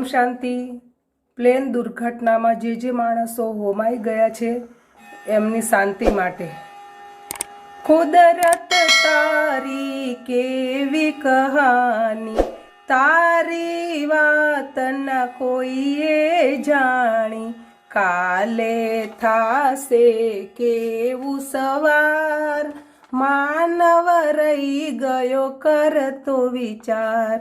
ઓમ શાંતિ. Plane દુર્ઘટનામાં જે જે માણસો હોમાઈ ગયા છે, એમની શાંતિ માટે. કુદરત તારી કેવી કહાની? તારી વાત ન કોઈએ જાણી. કાલે થાશે કેવું સવાર? માનવ રહી ગયો કરતો વિચાર.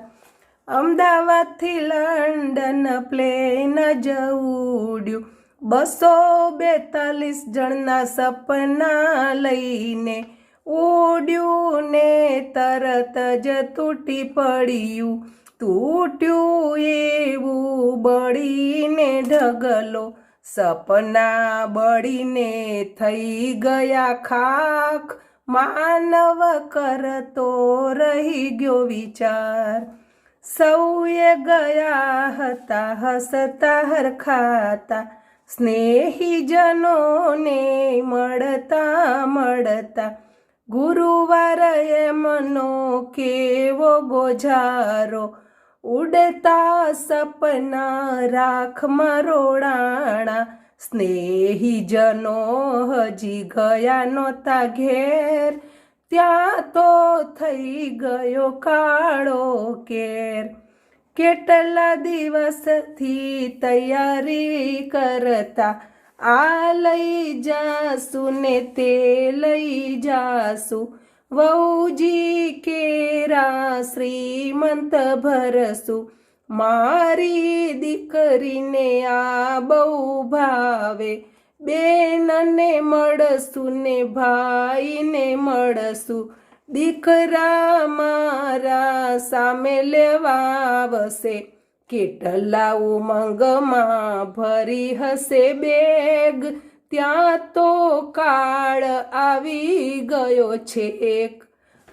અમદાવાદથી લંડન પ્લેન જવડ્યું બસો બેતાલીસ જણના સપના લઈને ઉડ્યું ને તરત જ તૂટી પડ્યું. તૂટ્યું એવું બળીને ઢગલો, સપના બળીને થઈ ગયા ખાખ. માનવ કરતો રહી ગયો વિચાર. સૌએ ગયા હતા, હસતા, હરખાતા. સ્નેહીજનોને મળતા મળતા. ગુરુવાર મનો કેવો ગોજારો ઉડતા સપના રાખમાં રોડાણા સ્નેહીજનો હજી ગયા નહોતા ઘેર. ત્યાં તો થઈ ગયો કાળો કેર. કેટલા દિવસથી તૈયારી કરતા? આ લઈ જાસુ ને તે લઈ જાસુ. વહુજી કેરા શ્રીમંત ભરસુ. મારી દીકરીને આ બહુ ભાવે. બેનને મળશું ને ભાઈને મળશું. દીકરા મારા સામે લેવા આવશે કેટલા ઉમંગમાં ભરી હશે બેગ. ત્યાં તો કાળ આવી ગયો છે એક.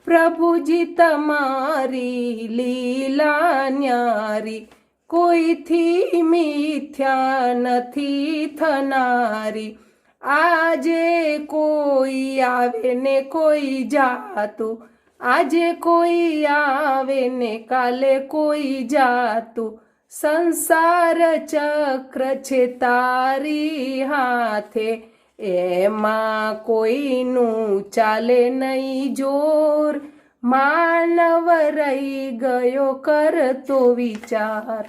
પ્રભુજી તમારી લીલા ન્યારી. કોઈથી મિથ્યા નથી થનારી. આજે કોઈ આવે ને કોઈ જાતું. આજે કોઈ આવે ને કાલે કોઈ જાતું. સંસાર ચક્ર છે તારી હાથે. એમાં કોઈનું ચાલે નહીં જોર. માનવ રહી ગયો કરતો વિચાર.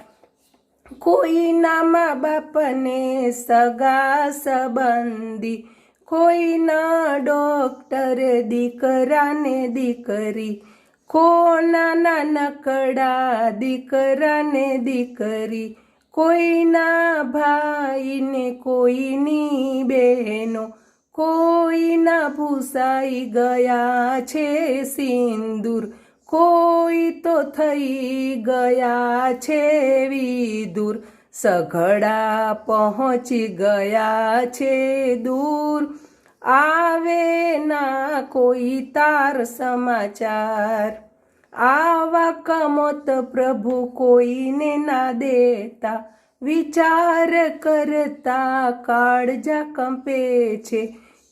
કોઈના મા બાપને સગા સંબંધી કોઈના ડોક્ટર દીકરાને દીકરી, કોના નાનકડા દીકરાને દીકરી, કોઈના ભાઈને કોઈની બહેનો કોઈના ભૂસાઈ ગયા છે સિંદૂર, કોઈ તો થઈ ગયા છે વિદૂર સઘળા પહોંચી ગયા છે દૂર. આવે ના કોઈ તાર સમાચાર, આવા કમોત પ્રભુ કોઈને ના દેતા. વિચાર કરતા કાળજા કંપે છે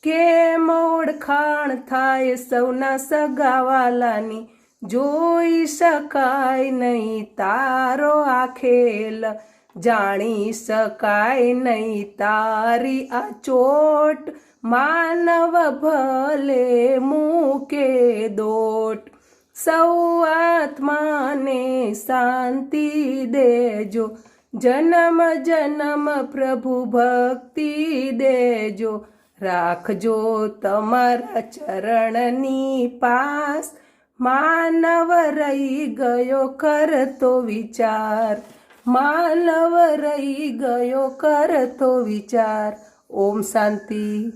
કેમ ઓળખાણ થાય સૌના સગાવાલાની? જોઈ શકાય નહીં તારો આખેલ જાણી શકાય નહીં તારી આ ચોટ. માનવ ભલે મૂકે દોટ, સૌ આત્માને શાંતિ દેજો. જન્મ જન્મ પ્રભુ ભક્તિ દેજો. રાખજો તમારા ચરણની પાસ. માનવ રહી ગયો કરતો વિચાર. માનવ રહી ગયો કરતો વિચાર. ઓમ શાંતિ.